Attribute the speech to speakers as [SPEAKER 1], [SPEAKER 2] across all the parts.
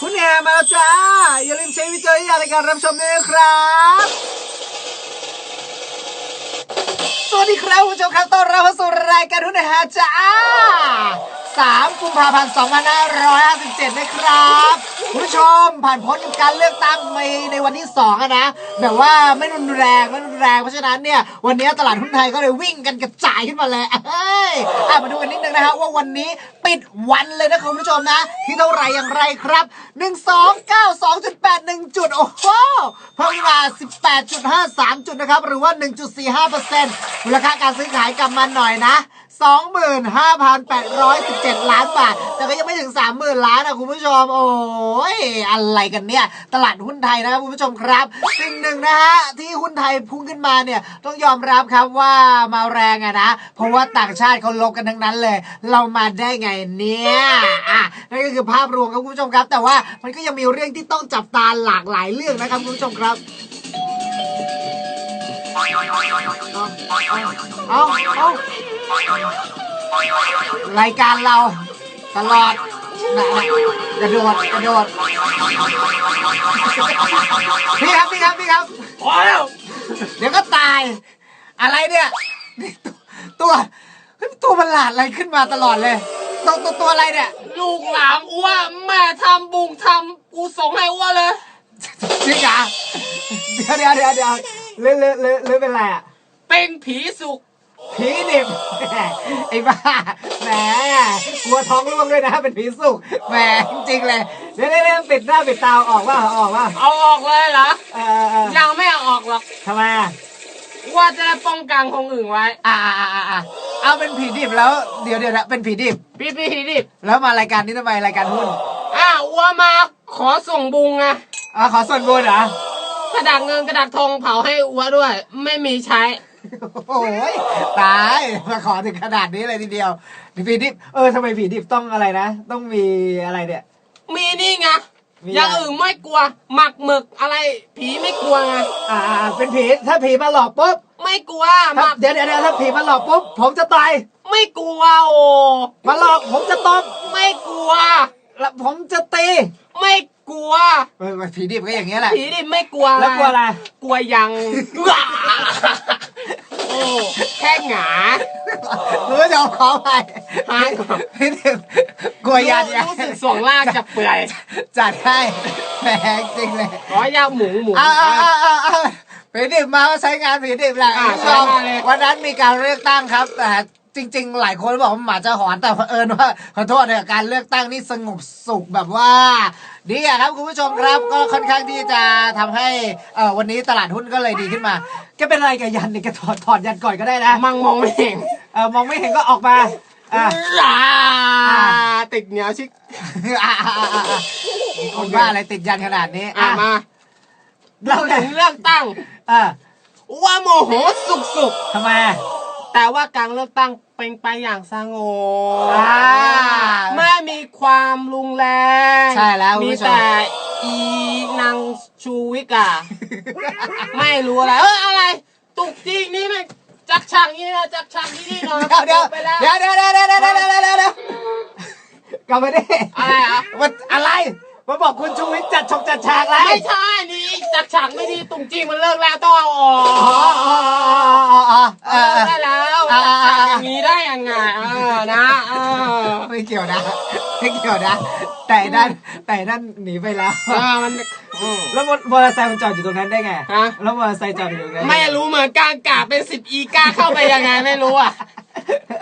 [SPEAKER 1] คุณแอมมาแล้วจ้า อย่าลืมใช้วิจารณญาณในการรับชมด้วยนะครับ สวัสดีครับคุณผู้ชมครับต้อนรับเข้าสู่รายการทุนนะฮะจ้า 3 กุมภาพันธ์ 2557 นะครับคุณผู้ชมผ่านพ้นการเลือกตั้งไปในวันที่2อะนะแบบว่าไม่รุนแรงไม่รุนแรงเพราะฉะนั้นเนี่ยวันนี้ตลาดหุ้นไทยก็เลยวิ่งกันกระจายขึ้นมาเลยเฮ้ยอะมาดูกันนิดนึงนะฮะว่าวันนี้ปิดวันเลยนะคุณผู้ชมนะ ที่เท่าไหรอย่างไรครับ 1292.81 จุด โอ้โหเพิ่มขึ้นมา 18.53 จุดนะครับ หรือว่า 1.45%มูลค่าการซื้อขายกลับมาหน่อยนะ 25,817ล้านบาท แต่ก็ยังไม่ถึง 30,000 ล้านนะคุณผู้ชม โอ้ยอะไรกันเนี่ย ตลาดหุ้นไทยนะครับคุณผู้ชมครับสิ่งหนึ่งนะฮะที่หุ้นไทยพุ่งขึ้นมาเนี่ยต้องยอมรับครับว่ามาแรงอะนะ เพราะว่าต่างชาติเขาลบกันทั้งนั้นเลย เรามาได้ไงเนี่ยอะนั่นก็คือภาพรวมครับคุณผู้ชมครับ แต่ว่ามันก็ยังมีเรื่องที่ต้องจับตาหลากหลายเรื่องนะครับคุณผู้ชมครับเอาเอา รายการเราตลอดนะกระโดดกระโดดพี่ครับพี่ครับพี่ครับ
[SPEAKER 2] พอแล้ว
[SPEAKER 1] เดี๋ยวก็ตาย อะไรเนี่ยนี่ตัวตัวเฮ้ยตัวมันหลาดอะไรขึ้นมาตลอดเลยตัวตัวตัวอะไรเนี่ย
[SPEAKER 2] ลูกหลามอ้วแม่ทำบุงทำกูส่งให้อ้วเลย
[SPEAKER 1] จริงเหรอเดี๋ยวเดี๋ยวเดี๋ยวเดี๋ยวเลื่อนเลื่อนเลื่อนเลื่อนเป็นไรอะ
[SPEAKER 2] เป็นผีสุก
[SPEAKER 1] ผีดิบไอ้บ้าแหมกลัวท้องร่วงด้วยนะเป็นผีสุกแหมจริงๆเลยเดี๋ยวเดี๋ยวเดี๋ยวปิดหน้าปิดตาออกว่าออกว่า
[SPEAKER 2] เอาออกเลยเหรอ
[SPEAKER 1] เออเออ
[SPEAKER 2] ยังไม่เอาออกหรอก
[SPEAKER 1] ทำไมอะ
[SPEAKER 2] ว่าจะได้ป้องกันคนอื่นไว้
[SPEAKER 1] อ่าอ่าอ่าอ่าเอาเป็นผีดิบแล้วเดี๋ยวเดี๋ยวนะเป็นผีดิบ
[SPEAKER 2] พี่พี่ดิบ
[SPEAKER 1] แล้วมารายการนี้ทำไมรายการหุ้น
[SPEAKER 2] อ้าวอ้วมาขอส่งบุงไง
[SPEAKER 1] อ่าขอส่วนบุญเหรอ ก
[SPEAKER 2] ระดาษเงินกระดาษทองเผาให้อ้วด้วย ไม่มีใช้
[SPEAKER 1] โอ้ยตายมาขอถึงขนาดนี้เลยทีเดียวผีดิบเออทำไมผีดิบต้องอะไรนะ ต้องมีอะไรเนี่ย
[SPEAKER 2] มีนี่ไง
[SPEAKER 1] มี
[SPEAKER 2] อย่าง
[SPEAKER 1] อะไร
[SPEAKER 2] อื่นไม่กลัว หมักหมึกอะไร ผีไม่กลัวไง
[SPEAKER 1] อ่าอ่าเป็นผีถ้าผีมาหลอกปุ๊บ
[SPEAKER 2] ไม่กลัวห
[SPEAKER 1] ถ้า
[SPEAKER 2] มัก
[SPEAKER 1] เดี๋ยวเดี๋ยวเดี๋ยวถ้าผีมาหลอกปุ๊บผมจะตาย
[SPEAKER 2] ไม่กลัวโอ้
[SPEAKER 1] มาหลอกผมจะตบ
[SPEAKER 2] ไม่กลัว
[SPEAKER 1] แล้วผมจะตี
[SPEAKER 2] ไม่ กลัว
[SPEAKER 1] เออผีดิบก็อย่างเงี้ยแหละ
[SPEAKER 2] ผีดิบไม่กลัว
[SPEAKER 1] แล้วกลัวอะไร
[SPEAKER 2] กลัวยังโอ้แค่หงา
[SPEAKER 1] รู้จะขอไป
[SPEAKER 2] หาย
[SPEAKER 1] ผีดิบกลัวยันยัง
[SPEAKER 2] รู้สึกสวงล่างจะเปื่อย
[SPEAKER 1] จัดให้แหมจริงเลย
[SPEAKER 2] ขอยาหมูหมู
[SPEAKER 1] เอาเอาเอาเอาเอาผีดิบมาก็ใช้งานผีดิบแหละ
[SPEAKER 2] อ่า
[SPEAKER 1] คุณผู้ชม
[SPEAKER 2] ใช้งานเลย
[SPEAKER 1] วันนั้นมีการเลือกตั้งครับแต่ จริง ๆ หลายคนบอกว่าหมาจะหอนแต่เผอิญว่าขอโทษเนี่ยการเลือกตั้งนี่สงบสุขแบบว่าดีอะครับคุณผู้ชมครับก็ค่อนข้างที่จะทำให้เออวันนี้ตลาดหุ้นก็เลยดีขึ้นมาแกเป็นอะไรกับยันเนี่ยแกถอดถอดยันก่อนก็ได้นะ
[SPEAKER 2] มังมองไม่เห็น
[SPEAKER 1] เออมองไม่เห็นก็ออกมาอะ
[SPEAKER 2] อ่าติดเหนียวชิก
[SPEAKER 1] อะอะอะอะอะคนบ้าอะไรติดยันขนาดนี้
[SPEAKER 2] อะ
[SPEAKER 1] อะ
[SPEAKER 2] มา
[SPEAKER 1] เรา
[SPEAKER 2] เรา
[SPEAKER 1] เนี่
[SPEAKER 2] ถึ
[SPEAKER 1] ย
[SPEAKER 2] งเลือกตั้ง
[SPEAKER 1] เออ
[SPEAKER 2] ว่าโมโหสุกสุก
[SPEAKER 1] ทำไม
[SPEAKER 2] ๆ แต่ว่าการเลือกตั้งเป็นไปอย่างสงบไม่มีความรุนแรง
[SPEAKER 1] ใช่แล้ว
[SPEAKER 2] มีแต่อีนางชูวิกอะไม่รู้อะไร เอออะไร ตุกจริงนี่ม่นจักชังนี่นะจักชังนี่นี่นอน
[SPEAKER 1] เดี๋ยวเดี๋ยว
[SPEAKER 2] แล้ว
[SPEAKER 1] เดี๋ยวเดี๋ยวเดี๋ยวเดี๋ยวเดี๋ยวเดี๋ยวกลับมาดิ
[SPEAKER 2] อะไรเหรอ
[SPEAKER 1] มันอะไร มาบอกคุณชูวิทย์จัดฉกจัดฉากอะไร
[SPEAKER 2] ไม่ใช่นี่จักฉากไม่ดีตุกจริงมันเลิกแล้วต้องเอาออก
[SPEAKER 1] อ๋ออ๋ออ๋ออ๋อ
[SPEAKER 2] เออได้แล้ว
[SPEAKER 1] อ่า
[SPEAKER 2] จักฉาก
[SPEAKER 1] อ่า
[SPEAKER 2] อย่างนี้ได้ยังไงเออนะเออ
[SPEAKER 1] ไม่เกี่ยวนะไม่เกี่ยวนะ แต่นั่นแต่นั่นหนีไปแล้ว
[SPEAKER 2] เออมันอืม
[SPEAKER 1] แล้วมอมอเตอร์ไซค์มันจอดอยู่ตรงนั้นได้ไง
[SPEAKER 2] ฮะ
[SPEAKER 1] แล้วมอเตอร์ไซค์จอดอยู่ตรงนั้น
[SPEAKER 2] ไม่รู้เหมือนการกาเป็นสิบอีกาเข้าไปยังไงไม่รู้อะ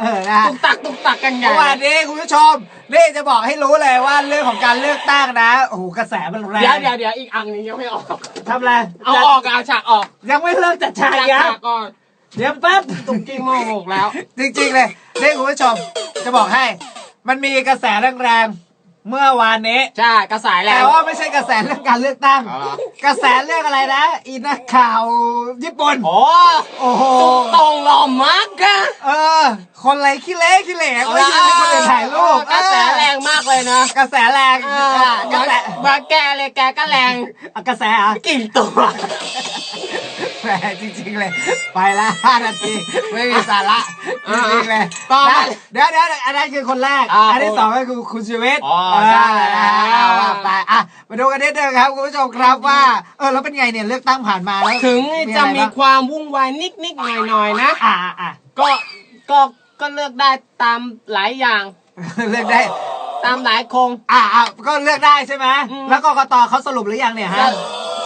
[SPEAKER 1] เออนะ
[SPEAKER 2] ตุกตักตุกตักกันใหญ่
[SPEAKER 1] เมื่อวานนี้คุณผู้ชมนี่จะบอกให้รู้เลยว่าเรื่องของการเลือกตั้งนะโอ้โหกระแสมันแรง
[SPEAKER 2] เดี๋ยวเดี๋ยวเดี๋ยวอีกอันหนึงยังไม่ออก
[SPEAKER 1] ทำอะไร
[SPEAKER 2] เอาออกอะเอาฉากออก
[SPEAKER 1] ยังไม่เลิกจัดฉาก
[SPEAKER 2] จัก
[SPEAKER 1] ยั
[SPEAKER 2] ฉางกก่อน
[SPEAKER 1] เดี๋ยวแป๊บ
[SPEAKER 2] ตุกกิ้งโมโหกแล้ว
[SPEAKER 1] จริงๆเลยนี่คุณผู้ชมจะบอกให้ มันมีกระแสแรงๆ เมื่อวานนี้
[SPEAKER 2] ใช่กระสายแล้
[SPEAKER 1] แต่
[SPEAKER 2] ว
[SPEAKER 1] ว่าไม่ใช่กระแสเรื่องการเลือกตั้ง
[SPEAKER 2] อ๋อเหรอ
[SPEAKER 1] กระแสเรื่องอะไรนะ อีนักข่าวญี่ปุ่น
[SPEAKER 2] โอ้
[SPEAKER 1] โอ้โห
[SPEAKER 2] ตรงหล่อมากอะ
[SPEAKER 1] เออ คนไรขี้เละขี้เหล่ไม่ยืนให้คนอื่นถ่ายรูป
[SPEAKER 2] กระแสแรงมากเลยนะ
[SPEAKER 1] กระแสแรง
[SPEAKER 2] เอ
[SPEAKER 1] อะ
[SPEAKER 2] อก
[SPEAKER 1] ระแส
[SPEAKER 2] มาแกเลยแกก็แรง
[SPEAKER 1] อะกระแสเหรอะ
[SPEAKER 2] กี่ตัว
[SPEAKER 1] แหมจริงๆเลย ไปละห้านาที ไม่มีสาระจริงๆเลย
[SPEAKER 2] ก็
[SPEAKER 1] นะเดี๋ยวเดี๋ยวอันนั้นคือคนแรก
[SPEAKER 2] อ่า
[SPEAKER 1] อันที่สองก็คือคุณชีวิต
[SPEAKER 2] อ๋อ
[SPEAKER 1] เออ
[SPEAKER 2] ใช่
[SPEAKER 1] นะเอาว่าไปอะมาดูกันนิดนึงครับคุณผู้ชมครับว่า เออแล้วเป็นไงเนี่ยเลือกตั้งผ่านมาแล้ว
[SPEAKER 2] ถึงจะ
[SPEAKER 1] อไร
[SPEAKER 2] มี
[SPEAKER 1] บ้าง
[SPEAKER 2] ความวุ่นวายนิดๆหน่อยๆนะ
[SPEAKER 1] อ่าอ่าอ่า
[SPEAKER 2] ก็ก็ก็เลือกได้ตามหลายอย่าง
[SPEAKER 1] เลือกได้
[SPEAKER 2] ตามหลายโครง
[SPEAKER 1] อ่าอ่าก็เลือกได้ใช่ไหม
[SPEAKER 2] อืม
[SPEAKER 1] แล้วกกตเขาสรุปหรือยังเนี่ยฮะ
[SPEAKER 2] แล้ว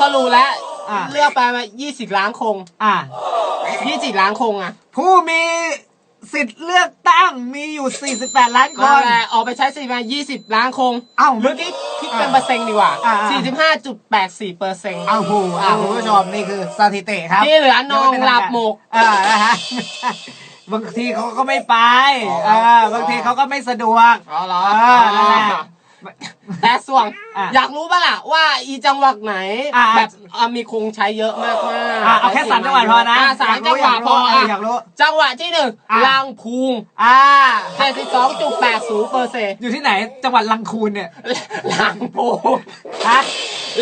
[SPEAKER 2] สรุปแล้ว
[SPEAKER 1] อ่า
[SPEAKER 2] เลือกไปมา20 ล้านโครง
[SPEAKER 1] อ่า
[SPEAKER 2] 20 ล้านโครงอะ
[SPEAKER 1] ผู้มี สิทธิ์เลือกตั้งมีอยู่ 48 ล้านค
[SPEAKER 2] ก็
[SPEAKER 1] น
[SPEAKER 2] แหละออกไปใช้สิทธิ์มา20ล้านโครง
[SPEAKER 1] เอ้า
[SPEAKER 2] หรือคิดคิดเป็นเปอร์เซ็นต์ดีกว่า
[SPEAKER 1] อ่า
[SPEAKER 2] 45.84เปอร์เซ็นต์
[SPEAKER 1] เอาหูอ่าคุณผู้ชมนี่คือสถิติครับ
[SPEAKER 2] ที่เหลือนองหลับหมก
[SPEAKER 1] อ่านะฮะไม่ใช่บางทีเขาก็ไม่ไป
[SPEAKER 2] อ๋อ
[SPEAKER 1] เออบางทีเขาก็ไม่สะดวก
[SPEAKER 2] อ๋อเหรอ
[SPEAKER 1] เออนั่นแหละ
[SPEAKER 2] แต่ส่วน
[SPEAKER 1] อะ
[SPEAKER 2] อยากรู้ป่ะล่ะว่าอีจังหวัดไหน
[SPEAKER 1] อะ
[SPEAKER 2] แบบอะมีคงใช้เยอะมากมาก
[SPEAKER 1] อะเอาแค่สามจังหวัดพอนะ
[SPEAKER 2] สามจังหวัดพอ
[SPEAKER 1] อยากรู้
[SPEAKER 2] อะ
[SPEAKER 1] อยากรู้
[SPEAKER 2] จังหวัดที่หนึ่ง
[SPEAKER 1] อะ
[SPEAKER 2] ลางพูง
[SPEAKER 1] อ่า
[SPEAKER 2] 82.80เปอร์เซ็นต์
[SPEAKER 1] อยู่ที่ไหนจังหวัดลังคูนเนี่ย
[SPEAKER 2] ลางพูง
[SPEAKER 1] ฮะ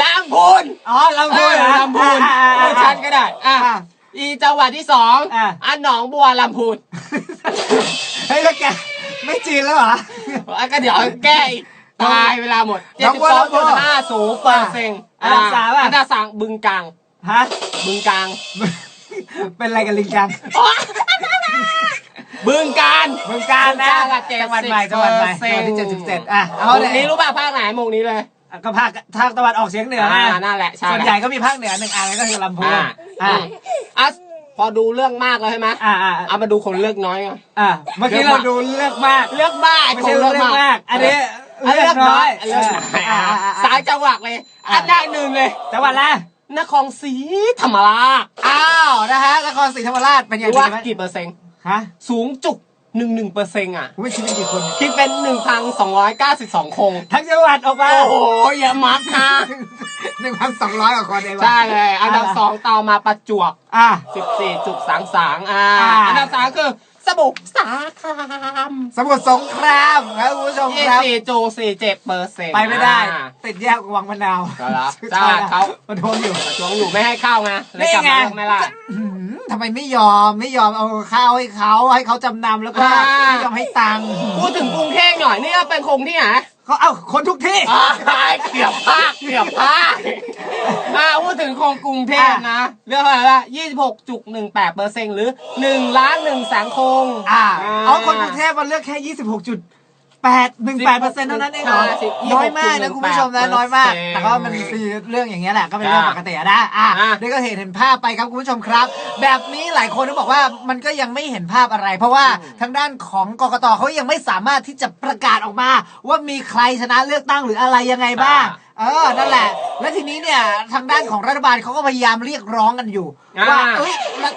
[SPEAKER 2] ลางพูน
[SPEAKER 1] อ๋อลัง
[SPEAKER 2] เอ
[SPEAKER 1] คูน
[SPEAKER 2] อ
[SPEAKER 1] เหรอ
[SPEAKER 2] ลำพูน
[SPEAKER 1] อ่าอ่า
[SPEAKER 2] พู
[SPEAKER 1] อ่า
[SPEAKER 2] ดชันก็ได้อะ
[SPEAKER 1] อะ
[SPEAKER 2] อีจังหวัดที่สอง
[SPEAKER 1] อะ
[SPEAKER 2] อันหนองบัวลำพูน
[SPEAKER 1] เฮ้ยแล้วแกไม่จีนแล้วเหรอ
[SPEAKER 2] อะก็เดี๋ยวแก้อีก ตายเวลาหมด
[SPEAKER 1] หนองบัวลำพู
[SPEAKER 2] 72.50เปอร์เซ็นต์
[SPEAKER 1] อันดับสามอะ
[SPEAKER 2] อันดับสามบึงกาฬ
[SPEAKER 1] ฮะ
[SPEAKER 2] บึงกาฬ
[SPEAKER 1] เป็นอะไรกันลิงกัง
[SPEAKER 2] บึงการ
[SPEAKER 1] เมืองการนะ
[SPEAKER 2] บึงกาฬอะ
[SPEAKER 1] จังหวัดใหม่จังหวัดใหม่
[SPEAKER 2] 70%
[SPEAKER 1] จังหวัดที่เจ็ดสิบเจ็ดอะ
[SPEAKER 2] เอา
[SPEAKER 1] เอา
[SPEAKER 2] ห
[SPEAKER 1] เล
[SPEAKER 2] ม
[SPEAKER 1] ย
[SPEAKER 2] กนี้รู้ป่ะภาคไหนหมกนี้เลย
[SPEAKER 1] ก็ภาคทางตะวันออกเฉียงเหนือ
[SPEAKER 2] อ่า
[SPEAKER 1] นะ
[SPEAKER 2] นั่นแหละใช่
[SPEAKER 1] ส่วนใหญ่ก็มีภาคเหนือหนึ่งอันก็คือลำพูน
[SPEAKER 2] อ่า
[SPEAKER 1] อ่า
[SPEAKER 2] อืมอะพอดูเรื่องมากแล้วใช่ไหม
[SPEAKER 1] อ่าอ่า
[SPEAKER 2] เอามาดูคนเลือกน้อยก่อน
[SPEAKER 1] อ่าเมื่อกี้เราดูเลือกมาก
[SPEAKER 2] เลือกมาก
[SPEAKER 1] ไม่ใช่เลือกมาก อันนี้
[SPEAKER 2] อะ
[SPEAKER 1] เลือกน้อย
[SPEAKER 2] เลือกน้อย
[SPEAKER 1] อ่า
[SPEAKER 2] อะ
[SPEAKER 1] อ่าอ่า
[SPEAKER 2] สายจังหวัดเลยอันดับหนึ่งเลย
[SPEAKER 1] จังหวัดละ
[SPEAKER 2] นครศรีธรรมราช
[SPEAKER 1] อ้าวนะฮะนครศรีธรรมราชเป็นยัง
[SPEAKER 2] รู้
[SPEAKER 1] ไง
[SPEAKER 2] ว่า
[SPEAKER 1] ไหม
[SPEAKER 2] กี่เปอร์เซ็นต์
[SPEAKER 1] ฮะ
[SPEAKER 2] สูงจุกหนึ่งหนึ่งเปอร์เซ็นต์อะ
[SPEAKER 1] คุณไม่คิดเป็นกี่คน
[SPEAKER 2] คิดเป็นหนึ่งพันสองร้อยเก้าสิบสองคง
[SPEAKER 1] ทั้งจังหวัดออกมา
[SPEAKER 2] โอ้โหอย่ามักค่ะ
[SPEAKER 1] หนึ่งพันสองร้อยกว่าคนเองวะ
[SPEAKER 2] ใช่เลย อันดับสองต่อมาประจวบ
[SPEAKER 1] อ่า
[SPEAKER 2] สิบสี่จุดสามสางอ่า
[SPEAKER 1] อ่า
[SPEAKER 2] อันดับสามคือ สมุทรสาคราม
[SPEAKER 1] สมุทรสงครามครับคุณผู้ชม
[SPEAKER 2] ยี่
[SPEAKER 1] ครับ
[SPEAKER 2] สี่จุดสี่เจ็ดเปอร์เซ็นต์
[SPEAKER 1] ไปไม่ได้ติดแยกวังมะนาว
[SPEAKER 2] ก็แล้ว
[SPEAKER 1] ใช่
[SPEAKER 2] ใช่เขา
[SPEAKER 1] มันโทนอยู่
[SPEAKER 2] ประท้วงอยู่ไม่ให้เข้าไงเลยกลับมาเลือกไม่ได้
[SPEAKER 1] อื้อหือทำไมไม่ยอมไม่ยอมเอาข้าวให้เขาให้เขาจำนำแล้วก็
[SPEAKER 2] อ่า
[SPEAKER 1] ไม่ยอมให้ตังค์
[SPEAKER 2] พูดถึงกรุงเทพหน่ อยนี่ก็เป็นคงที่ไหน
[SPEAKER 1] เขาเอาคนทุกที่
[SPEAKER 2] อ่าเกี่ยวภาคเกี่ยวภาคอ่าพูดถึงโครงกรุงเทพนะ เรื่องอะไรละ26.18เปอร์เซ็นต์หรือ1ล้าน1แสนโครง
[SPEAKER 1] อ่า เอาคนกรุงเทพมาเลือกแค่ 26 จุด แปดหนึ่งแปดเปอร์เซ็นต์เท่านั้นเองเหรอ
[SPEAKER 2] สิบ
[SPEAKER 1] น้อยมากนะคุณผู้ชมนะน้อยมาก แต่ก็มันมีเรื่องอย่างเงี้ยแหละก็เป็นเรื่องปกติอะนะอะ
[SPEAKER 2] อะ
[SPEAKER 1] นี่ก็เห็นเห็นภาพไปครับคุณผู้ชมครับ แบบนี้หลายคนก็บอกว่ามันก็ยังไม่เห็นภาพอะไร เพราะว่าทางด้านของกกตเขายังไม่สามารถที่จะประกาศออกมา ว่ามีใครชนะเลือกตั้งหรืออะไรยังไงบ้าง เออนั่นแหละ และทีนี้เนี่ยทางด้านของรัฐบาลเขาก็พยายามเรียกร้องกันอยู่ ว่า
[SPEAKER 2] อ่า
[SPEAKER 1] เอ้ยแล้ว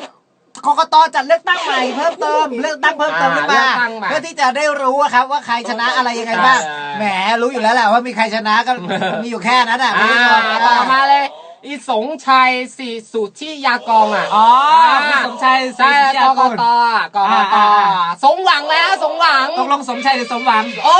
[SPEAKER 1] กกตจัดเลือกตั้งใหม่เพิ่มเติมเลือกตั้งเพิ่มเติมขึ้นมา
[SPEAKER 2] อ่าเลือกตั้งใหม่
[SPEAKER 1] เพื่อที่จะได้รู้อะครับว่าใครชนะอะไรยังไงบ้าง
[SPEAKER 2] ใช่
[SPEAKER 1] แหมรู้อยู่แล้วแหละว่ามีใครชนะก็มีอยู่แค่นั้นอะคุณ
[SPEAKER 2] อ่า
[SPEAKER 1] ผู้ชม
[SPEAKER 2] ต่อมาเลย อีสงชัยสีสุทธิยากองอะ
[SPEAKER 1] อ๋อคุณสมชัยศรี
[SPEAKER 2] ใช่
[SPEAKER 1] สุทธิ
[SPEAKER 2] ก
[SPEAKER 1] ยาก
[SPEAKER 2] ก
[SPEAKER 1] ร
[SPEAKER 2] ตอะกกต
[SPEAKER 1] อ่าอ่าอ่า
[SPEAKER 2] สมหวังแล้วสมหวัง
[SPEAKER 1] ตกลงสมชัยหรือสมหวัง
[SPEAKER 2] โอ้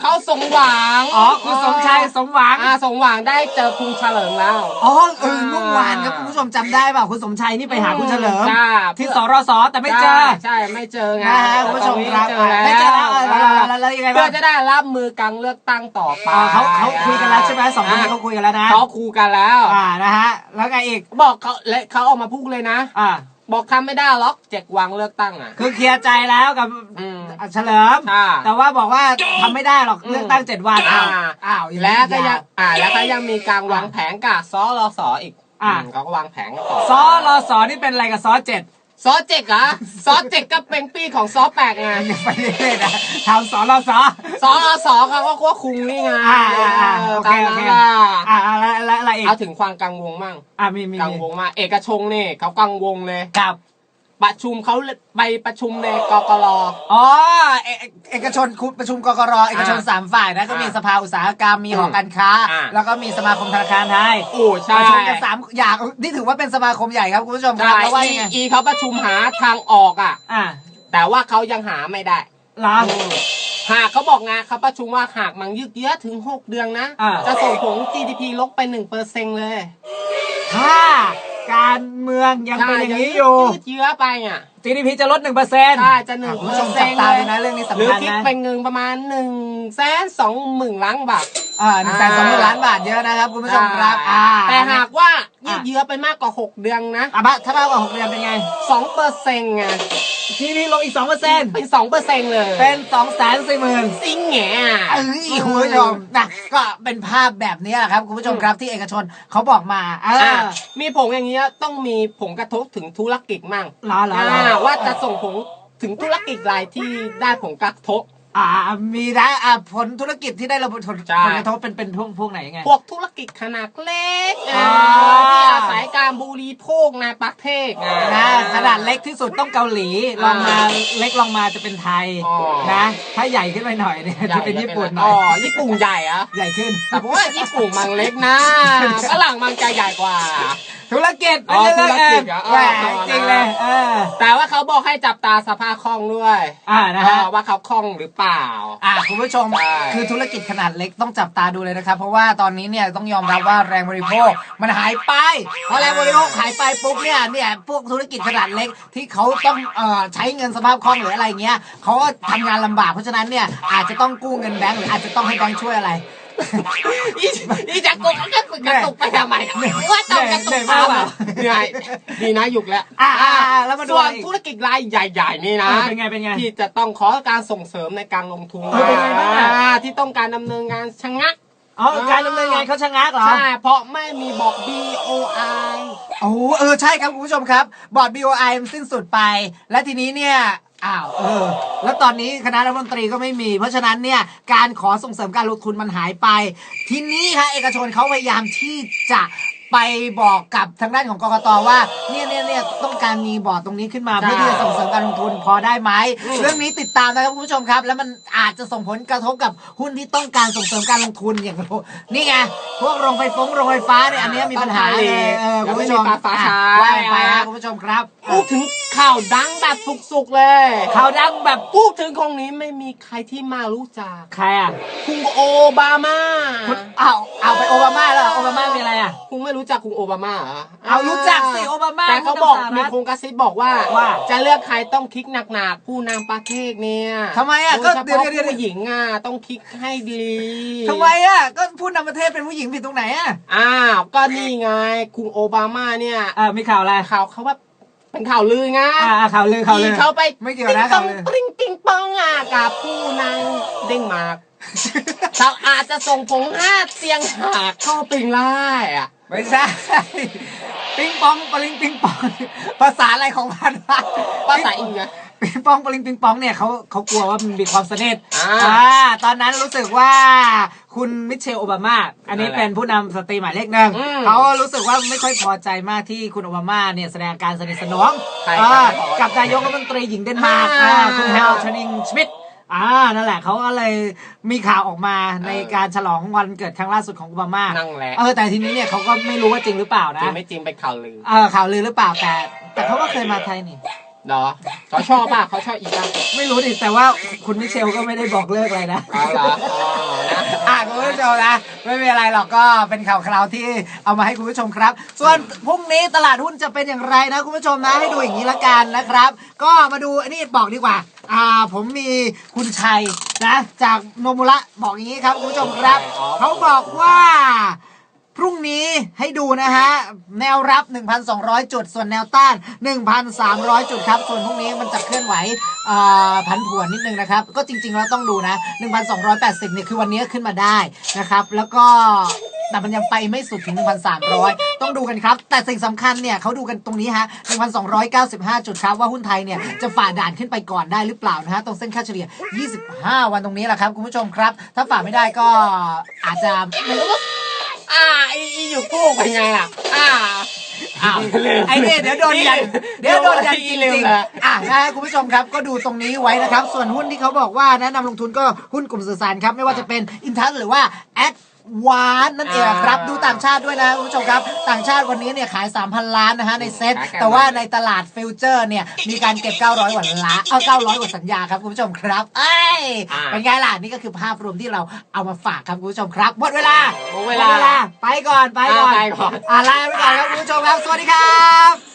[SPEAKER 2] เขาสมหวัง
[SPEAKER 1] อ๋อคุณสมชัยสมหวัง
[SPEAKER 2] อ่าสมหวังได้เจอคุณเฉลิมแล้ว
[SPEAKER 1] อ๋อเออเมื่อวานครับคุณผู้ชมจำได้เปล่าคุณสมชัยนี่ไปหาคุณเฉลิม
[SPEAKER 2] ใช่
[SPEAKER 1] ที่สรสแต่ไม่เจอ
[SPEAKER 2] ใช่ใช่ไม่เจอไง
[SPEAKER 1] นะฮะคุณผู้ชมครับ
[SPEAKER 2] ตอนนี้
[SPEAKER 1] ไม่
[SPEAKER 2] เจ
[SPEAKER 1] เจ
[SPEAKER 2] อ
[SPEAKER 1] อ
[SPEAKER 2] แล้
[SPEAKER 1] แล้ว
[SPEAKER 2] ว
[SPEAKER 1] แล้วแล้วแล้วยังไง
[SPEAKER 2] เพื่
[SPEAKER 1] บ้า
[SPEAKER 2] องจะได้รับมือการเลือกตั้งต่อไป
[SPEAKER 1] อ๋อเขาเขาคุยกันแล้วใช่ไหมสองคนนี้เขาคุยกันแล้วนะ
[SPEAKER 2] เขาคุยกันแล้ว
[SPEAKER 1] อ่านะฮะแล้วไงอีก
[SPEAKER 2] บอกเขาและเขาออกมาพูดเลยนะ
[SPEAKER 1] อ่า
[SPEAKER 2] บอกทำไม่ได้หรอกเจ็กวังเลือกตั้งอะ
[SPEAKER 1] คือเคลียร์ใจแล้วกับ
[SPEAKER 2] อืม
[SPEAKER 1] เฉลิม
[SPEAKER 2] ใช่
[SPEAKER 1] แต่ว่าบอกว่าทำไม่ได้หรอก
[SPEAKER 2] อืม
[SPEAKER 1] เลือกตั้งเจ็ดวันอ้าว
[SPEAKER 2] อ่า
[SPEAKER 1] อ้าวอย่างนี้
[SPEAKER 2] แล้วก็ยัง
[SPEAKER 1] ยาว
[SPEAKER 2] อ่า แล้วก็ยังมีการวางแผนกับซอรอสออีก
[SPEAKER 1] อ่า
[SPEAKER 2] มเขาก็วางแผนกันต่อ
[SPEAKER 1] ซอรอสอนี่เป็นอะไรกับซอเจ็ด
[SPEAKER 2] ซอเจ็กเหรอซอเจ็กก็เป็นปีของซอแปดไง
[SPEAKER 1] ยังไปเรื่อยๆนะทำสอรอสอ
[SPEAKER 2] ซอรอสอเขาก็ว่าคุงนี่ไง
[SPEAKER 1] อ่าอ่าอ่าโอเค
[SPEAKER 2] ตาม
[SPEAKER 1] โอ
[SPEAKER 2] นั้น
[SPEAKER 1] เค
[SPEAKER 2] ล่ะ
[SPEAKER 1] อ่าอ่าแล้วแล้วอะไรอีก
[SPEAKER 2] เอาถึงความกังวลมั่ง
[SPEAKER 1] อ่ามีมี
[SPEAKER 2] กัง
[SPEAKER 1] มี
[SPEAKER 2] วลมากเอกชนนี่เขากังวลเลย
[SPEAKER 1] ครับ
[SPEAKER 2] ประชุมเขาไปประชุมในกกร
[SPEAKER 1] อ๋อเอเอเอกชนคุประชุมกกรเอกชนสามฝ่ายนะก็มี
[SPEAKER 2] อ่า
[SPEAKER 1] สภาอุตสาหกรรมมีหอการค้า
[SPEAKER 2] อ่า
[SPEAKER 1] แล้วก็มีสมาคมธนาคารไทย
[SPEAKER 2] โอ้ใช่
[SPEAKER 1] ประชุมกันสามอย่างนี่ถือว่าเป็นสมาคมใหญ่ครับคุณผู้ชมครั
[SPEAKER 2] ใช่
[SPEAKER 1] บแล้วว่า
[SPEAKER 2] อี
[SPEAKER 1] ยังไง
[SPEAKER 2] อีเขาประชุมหาทางออกอะ
[SPEAKER 1] อ่า
[SPEAKER 2] แต่ว่าเขายังหาไม่ได้
[SPEAKER 1] เหรอ
[SPEAKER 2] หากเขาบอกไงเขาประชุมว่าหากมันยืดเยื้อถึง 6 เดือนนะ
[SPEAKER 1] อ่า
[SPEAKER 2] จะส่งผล GDP ลบไป1เปอร์เซ็นต์เลย
[SPEAKER 1] ถ้า การเมืองยังเป็นอย่างนี้อยู่
[SPEAKER 2] ยืดเยื้อไปอะ
[SPEAKER 3] GDP จะลด1%
[SPEAKER 2] ใช่จะหนึ่ง
[SPEAKER 1] คุณผู้ชมจับตาดูนะเรื่องนี้
[SPEAKER 2] หรือ
[SPEAKER 1] สำคัญ
[SPEAKER 2] คิด
[SPEAKER 1] นะ
[SPEAKER 2] เป็นเงินประมาณหนึ่งแสนสองหมื่นล้านบาท
[SPEAKER 1] อ่าหนึ่งแสนสองหมื่นล้านบาทเยอะนะครับคุณผู้ชมครับอ่า
[SPEAKER 2] แต่หากว่า ยื
[SPEAKER 1] อะ
[SPEAKER 2] ดเยื้อไปมากกว่า 6 เดือนนะ
[SPEAKER 1] อะบะถ้ามากกว่าหกเดือนเป็นไง
[SPEAKER 2] 2เปอร์เซ็นต์ไง
[SPEAKER 3] GDP ลงอีก2%
[SPEAKER 2] เป็น2เปอร์เซ็นต์เลย
[SPEAKER 1] เป็นสองแสนสี่หมื่น
[SPEAKER 2] ซิงแง่
[SPEAKER 1] เอ้ยคุณผู้ชมนะก็เป็นภาพแบบนี้แหละครับคุณผู้ชมครับที่เอกชนเขาบอกมาเอ
[SPEAKER 2] อะ
[SPEAKER 1] อ
[SPEAKER 2] มีผลอย่างเงี้ยต้องมีผลกระทบถึงธุรกิจมั่ง
[SPEAKER 1] รอรอรอ
[SPEAKER 2] อ่าว่าจะส่งผลถึงธุรกิจรายที่ได้ผลกระทบ
[SPEAKER 1] อ่ามีนะอ่าผลธุรกิจที่ได้รับผล
[SPEAKER 2] ใช่
[SPEAKER 1] ผลกระทบเป็นเป็นพวกพวกไหนยังไง
[SPEAKER 2] พวกธุรกิจขนาดเล็ก
[SPEAKER 1] อ่า
[SPEAKER 2] ที่อาศัยการบริโภคในประเทศไง
[SPEAKER 1] นะขนาดเล็กที่สุดต้องเกาหลีลองมาเล็กลองมาจะเป็นไทย
[SPEAKER 2] อ๋อ
[SPEAKER 1] นะ ถ้าใหญ่ขึ้นไปหน่อยเนี่ยจะเป็นญี่ปุ่นหน่
[SPEAKER 2] อ๋
[SPEAKER 1] อ
[SPEAKER 2] อยญี่ปุ่นใหญ่อะ
[SPEAKER 1] ใหญ่ขึ้น
[SPEAKER 2] แต่ผมว่าญี่ปุ่นมันเล็กนะฝรั่งมันจะใหญ่กว่า
[SPEAKER 1] ธุรกิจ
[SPEAKER 2] อ๋อ
[SPEAKER 1] ไม่ใช่
[SPEAKER 2] ธุรกิจเหรอ
[SPEAKER 1] แหม
[SPEAKER 2] อ๋อ
[SPEAKER 1] จริงเลยเออ
[SPEAKER 2] แต่ว่าเขาบอกให้จับตาสภาพคล่องด้วย
[SPEAKER 1] อ่านะฮะ
[SPEAKER 2] เออว่าเขาคล่องหรือเปล่า
[SPEAKER 1] อ่าคุณผู้ชม
[SPEAKER 2] ใช่
[SPEAKER 1] คือธุรกิจขนาดเล็กต้องจับตาดูเลยนะครับ เพราะว่าตอนนี้เนี่ยต้องยอมรับว่าแรงบริโภคมันหายไปพอแรงบริโภคหายไปปุ๊บเนี่ยเนี่ยพวกธุรกิจขนาดเล็กที่เขาต้องเอ่อใช้เงินสภาพคล่องหรืออะไรเงี้ยเขาก็ทำงานลำบากเพราะฉะนั้นเนี่ยอาจจะต้องกู้เงินแบงก์หรืออาจจะต้องให้แบงก์ช่วยอะไร
[SPEAKER 2] อีอีจะกกก็กระตุกไปทำไมว่าต้องกระตุ
[SPEAKER 1] เหนื่
[SPEAKER 2] ก
[SPEAKER 1] อยมากเปล่า
[SPEAKER 2] เหนื่อยดีนะหยุกแล้ว
[SPEAKER 1] อ่าอ่าอ่าแล้วมาดู
[SPEAKER 2] ส่วน
[SPEAKER 1] อะไรอีก
[SPEAKER 2] ธุรกิจรายใหญ่ๆนี่นะ
[SPEAKER 3] เออเป็นไงเป็นไง
[SPEAKER 2] ที่จะต้องขอการส่งเสริมในการลงทุน
[SPEAKER 3] เออเป็นไงบ้างอะ
[SPEAKER 2] อ่ที่ต้องการดำเนินงานชะงัก
[SPEAKER 3] อ๋อการดำเนินงานเขาชะงักเหรอ
[SPEAKER 2] ใช่ เพราะไม่มีบอก BOI
[SPEAKER 1] โอ้เออ ใช่ครับ คุณผู้ชมครับ บอร์ด BOI มันสิ้นสุดไป และทีนี้เนี่ย อ้าวเออแล้วตอนนี้คณะรัฐมนตรีก็ไม่มี เพราะฉะนั้นเนี่ยการขอส่งเสริมการลงทุนมันหายไป ทีนี้ค่ะเอกชนเขาพยายามที่จะไปบอกกับทางด้านของกกตว่าเนี่ยเนี่ยเนี่ยต้องการมีบอร์ดตรงนี้ขึ้นมา
[SPEAKER 2] ใช่
[SPEAKER 1] เพื่อที่จะส่งเสริมการลงทุนพอได้ไหม
[SPEAKER 2] อืม
[SPEAKER 1] เรื่องนี้ติดตามนะครับคุณผู้ชมครับ แล้วมันอาจจะส่งผลกระทบกับหุ้นที่ต้องการส่งเสริมการลงทุนอย่างนี่ไงพวกโรงไฟฟ้าโรงไฟฟ้าเนี่ยอันเนี้ยมีปัญหาเลยเออคุณผู้ชม
[SPEAKER 2] ยังไม่มีปลาฟ้า
[SPEAKER 1] อะ
[SPEAKER 2] ใช้
[SPEAKER 1] ว่าไปนะคุณผู้ชมครับ
[SPEAKER 2] พูดถึง ข่าวดังแบบสุกๆเลย
[SPEAKER 3] ข่าวดังแบบ
[SPEAKER 2] พูดถึงคนนี้ไม่มีใครที่มารู้จัก
[SPEAKER 3] ใครอะ
[SPEAKER 2] คุณโอบามา
[SPEAKER 1] คุณเอาเอาไปโอบามาแล้วเหรอโอบามามีอะไรอะ
[SPEAKER 2] คุณไม่รู้จักคุณโอบามาเหรอ
[SPEAKER 1] เอารู้จักสิโอบามา
[SPEAKER 2] แต่เขาบอก
[SPEAKER 1] ผู้นำสหรัฐ
[SPEAKER 2] มีโครงกระซิบบอกว่า
[SPEAKER 1] ว่า
[SPEAKER 2] จะเลือกใครต้องคิดหนักๆผู้นำประเทศเนี่ย
[SPEAKER 1] ทำไมอะ
[SPEAKER 2] โด
[SPEAKER 1] ก็
[SPEAKER 2] ยเฉ
[SPEAKER 1] เดี๋ยว
[SPEAKER 2] พาะ
[SPEAKER 1] เดี๋ยวเดี๋ยว
[SPEAKER 2] ผู้หญิงอะต้องคิดให้ดี
[SPEAKER 1] ทำไมอะ ก็ผู้นำประเทศเป็นผู้หญิงผิดตรงไหนอะ
[SPEAKER 2] อ้าวก็นี่ไงคุณโอบามาเนี่ย
[SPEAKER 3] อ่ามีข่าวอะไร
[SPEAKER 2] ข่าวเขาว่า เป็นข่าวลือไง
[SPEAKER 3] อ่าอ่าข่าวลือข่าวลื
[SPEAKER 2] ที่
[SPEAKER 3] อ
[SPEAKER 2] เขาไป
[SPEAKER 1] ไม่เกี่ยวนะ
[SPEAKER 2] ติ๊ง
[SPEAKER 1] ข่าวลือ
[SPEAKER 2] ปริงปิงปองอะกับผู้นางเด้งมาร์กเขาอาจจะส่งผงห้าเตียงหักเข้าปิงไล่อะ
[SPEAKER 1] ไม่ใช่ ปิงปองปลิงปิงปอง ภาษาอะไรของมันวะ
[SPEAKER 2] ภาษาอิงนะ
[SPEAKER 1] ปิงปองปลิงปิงปองเนี่ยเขาเขากลัวว่ามันมีความเสน่ห์
[SPEAKER 2] อ่า
[SPEAKER 1] อ่าตอนนั้นรู้สึกว่า คุณมิเชลโอบามา อันนี้
[SPEAKER 2] นั่นแหละ
[SPEAKER 1] เป็นผู้นำสตรีหมายเลขหนึ่ง
[SPEAKER 2] อืม
[SPEAKER 1] เขารู้สึกว่าไม่ค่อยพอใจมากที่คุณโอบามาเนี่ยแสดงอาการสนิทสนม
[SPEAKER 2] ใคร
[SPEAKER 1] อ่า
[SPEAKER 2] ใครบอก
[SPEAKER 1] กับนายกรัฐมนตรีหญิงเดนมาร์ก
[SPEAKER 2] อ่า
[SPEAKER 1] อ่าคุณเฮลชนิงชมิดอ่านั่นแหละเขาก็เลยมีข่าวออกมาในการฉลองวันเกิดครั้งล่าสุดของโอบามา
[SPEAKER 2] นั่งแหละ
[SPEAKER 1] เออแต่ทีนี้เนี่ยเขาก็ไม่รู้ว่าจริงหรือเปล่า
[SPEAKER 2] จริ
[SPEAKER 1] นะ
[SPEAKER 2] งไม่จริงเป็นข่าวลือ
[SPEAKER 1] เออข่าวลือหรือเปล่าแต่ แต่เขาก็เคยมาไทยนี่
[SPEAKER 2] เนาะเขาชอบป่ะเขาชอบอีกป่ะ
[SPEAKER 1] ไม่รู้ดิแต่ว่าคุณมิเชลก็ไม่ได้บอกเลิกอะไรนะ
[SPEAKER 2] เอาเหรออ๋อนะ
[SPEAKER 1] อะ คุณผู้ชมนะ ไม่มีอะไรหรอกก็เป็นข่าวคราวที่เอามาให้คุณผู้ชมครับ ส่วนพรุ่งนี้ตลาดหุ้นจะเป็นอย่างไรนะคุณผู้ชมนะให้ดูอย่างนี้ละกันนะครับ ก็มาดูอันนี้บอกดีกว่า อ่าผมมีคุณชัยนะ จากโนมุระบอกอย่างนี้ครับคุณผู้ชมครับ เขาบอกว่า รุ่งนี้ให้ดูนะฮะ แนวรับ 1,200 จุด ส่วนแนวต้าน 1,300 จุดครับ ส่วนพรุ่งนี้มันจะเคลื่อนไหวผันผวนนิดนึงนะครับ ก็จริงๆแล้วต้องดูนะ 1,280เนี่ยคือวันนี้ขึ้นมาได้นะครับ แล้วก็แต่มันยังไปไม่สุดถึง 1,300 ต้องดูกันครับ แต่สิ่งสำคัญเนี่ยเขาดูกันตรงนี้ฮะ 1,295 จุดครับ ว่าหุ้นไทยเนี่ยจะฝ่าด่านขึ้นไปก่อนได้หรือเปล่านะฮะ ตรงเส้นค่าเฉลี่ย 25 วันตรงนี้แหละครับ คุณผู้ชมครับ ถ้าฝ่าไม่ได้ก็อาจจะไม่รู้
[SPEAKER 2] อ่าไออีอยู่กู้ไปไงอะ อ่า
[SPEAKER 1] อ้าวไอ้เนี่ยเดี๋ยวโดนยันเดี๋ยวโดนยันจริงๆอะนะฮะคุณผู้ชมครับก็ดูตรงนี้ไว้นะครับ ส่วนหุ้นที่เขาบอกว่าแนะนำลงทุนก็หุ้นกลุ่มสื่อสารครับ ไม่ว่าจะเป็นอินทัสหรือว่าแอด วานนั่นเองครับดูต่างชาติด้วยนะคุณผู้ชมครับต่างชาติวันนี้เนี่ยขาย 3,000 ล้านนะฮะในเซ็ตแต่ว่าในตลาดฟิวเจอร์เนี่ยมีการเก็บ 900กว่าล้านเอา900กว่าสัญญาครับคุณผู้ชมครับเอ้ยเป็นไงล่ะนี่ก็คือภาพรวมที่เราเอามาฝากครับคุณผู้ชมครับหมดเวลา
[SPEAKER 2] หมดเวลา
[SPEAKER 1] ไปก่อนไปก่อน
[SPEAKER 2] อ่าไปก่อน
[SPEAKER 1] อ่าลาไปก่อนครับคุณผู้ชมครับสวัสดีครับ